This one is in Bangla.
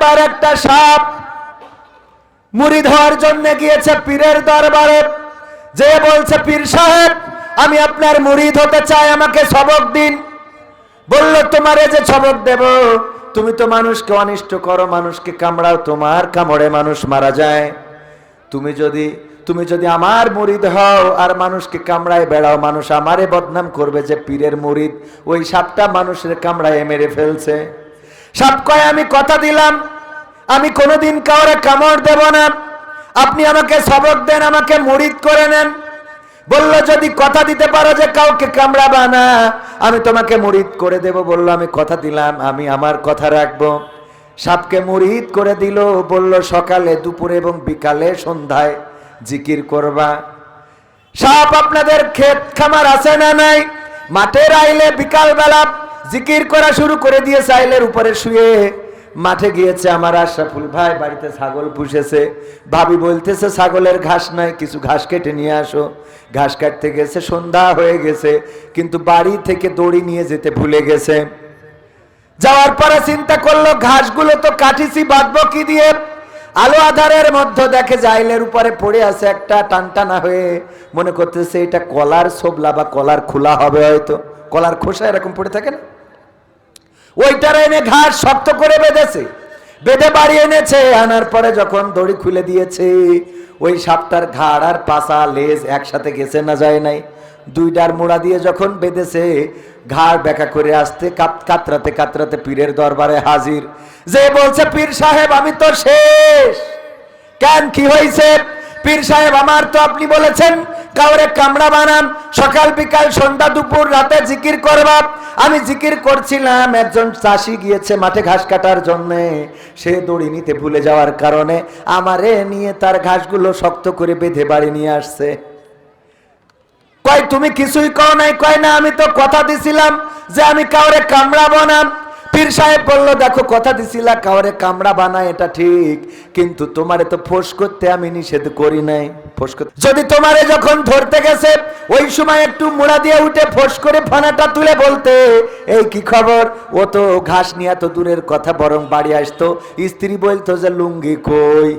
একবার একটা সাপ মুড়ি ধোয়ার জন্য গিয়েছে পীরের দরবারে। যে বলছে, পীর সাহেব, আমি আপনার মুড়িদ হতে চাই, আমাকে সবক দিন। বলল, তোমারে যে সবক দেব? তুমি তো মানুষকে অনিষ্ট করো, মানুষকে কামড়াও, তোমার কামড়ে মানুষ মারা যায়। তুমি যদি তুমি যদি আমার মুরিদ হও আর মানুষকে কামড়ায় বেড়াও, মানুষ আমারে বদনাম করবে যে পীরের মুরিদ ওই সাপটা মানুষের কামড়ায় মেরে ফেলছে। সাপ কয় আমি কথা দিলাম। আমি কোনোদিন কাউরে কামড় দেব না। আপনি আমাকে সবক দেন, আমাকে মুরিদ করে নেন। বলল, যদি কথা দিতে পারো যে কাউকে কামড়াবা না, আমি তোমাকে মুরিদ করে দেব। বলল, আমি কথা দিলাম, আমি আমার কথা রাখব। সাপকে মুরিদ করে দিল, বলল, সকালে, দুপুরে এবং বিকালে সন্ধ্যায় জিকির করবা। সাপ আপনাদের ক্ষেত খামার আছে না নাই? মাঠের আইলে বিকাল বেলা জিকির করা শুরু করে দিয়েছে আইলের উপরে শুয়ে মাঠে গিয়েছে আমার আশরাফুল ভাই, বাড়িতে ছাগল পুষেছে। ভাবি বলতেছে, ছাগলের ঘাস নাই, কিছু ঘাস কেটে নিয়ে আসো। ঘাস কাটতে গেছে, সন্ধ্যা হয়ে গেছে, কিন্তু বাড়ি থেকে দড়ি নিয়ে যেতে ভুলে গেছে। যাওয়ার পরে চিন্তা করল, ঘাসগুলো তো কাটিছি, বাঁধবো কি দিয়ে? আলো আধারের মধ্যে দেখে জাইলের উপরে পড়ে আছে একটা টানটানা হয়ে মনে করতেছে, এটা কলার সোবলা বা কলার খোলা হবে হয়তো। কলার খোসা এরকম পড়ে থাকে না? ওইটার এনে ঘাস শক্ত করে বেঁধেছে। বেঁধে বাড়ি এনেছে, আনার পরে যখন দড়ি খুলে দিয়েছে, ওই সাপটার ঘাড় আর পাশা লেজ একসাথে গেছে না যায় নাই। দুইটার মোড়া দিয়ে যখন বেঁধেছে, ঘাড় বেঁকা করে আসতে কাতরাতে কাতরাতে পীরের দরবারে হাজির। যে বলছে, পীর সাহেব, আমি তো শেষ। কেন কি হয়েছে পীর সাহেব, আমার তো আপনি বলেছেন কাউরে কামড়া বানান। সকাল, বিকাল, সন্ধ্যা, দুপুর, রাতে জিকির করবা। আমি জিকির করছিলাম, একজন চাষি গিয়েছে মাঠে ঘাস কাটার জন্য। সে দড়ি নিতে ভুলে যাওয়ার কারণে আমারে নিয়ে তার ঘাসগুলো শক্ত করে বেঁধে বাড়ি নিয়ে আসছে। কয়, তুমি কিছুই কও নাই? কয়, না, আমি তো কথা দিছিলাম যে আমি কাউরে কামড়াবো না। পীর সাহেব বলল, দেখো, কথা দিছিলা, কাউরে কামড়া বানায়, এটা ঠিক, কিন্তু তোমারে তো ফোস করতে আমি নিষেধ করি নাই। ফোস করতে যদি তোমারে যখন ধরতে গেছে, ওই সময় একটু মুড়া দিয়ে উঠে ফোস করে ফানাটা তুলে বলতে, এই কি খবর? ও তো ঘাস নিয়ে এত দূরের কথা, বরং বাড়ি আসতো। স্ত্রী বলতো যে, লুঙ্গি কই?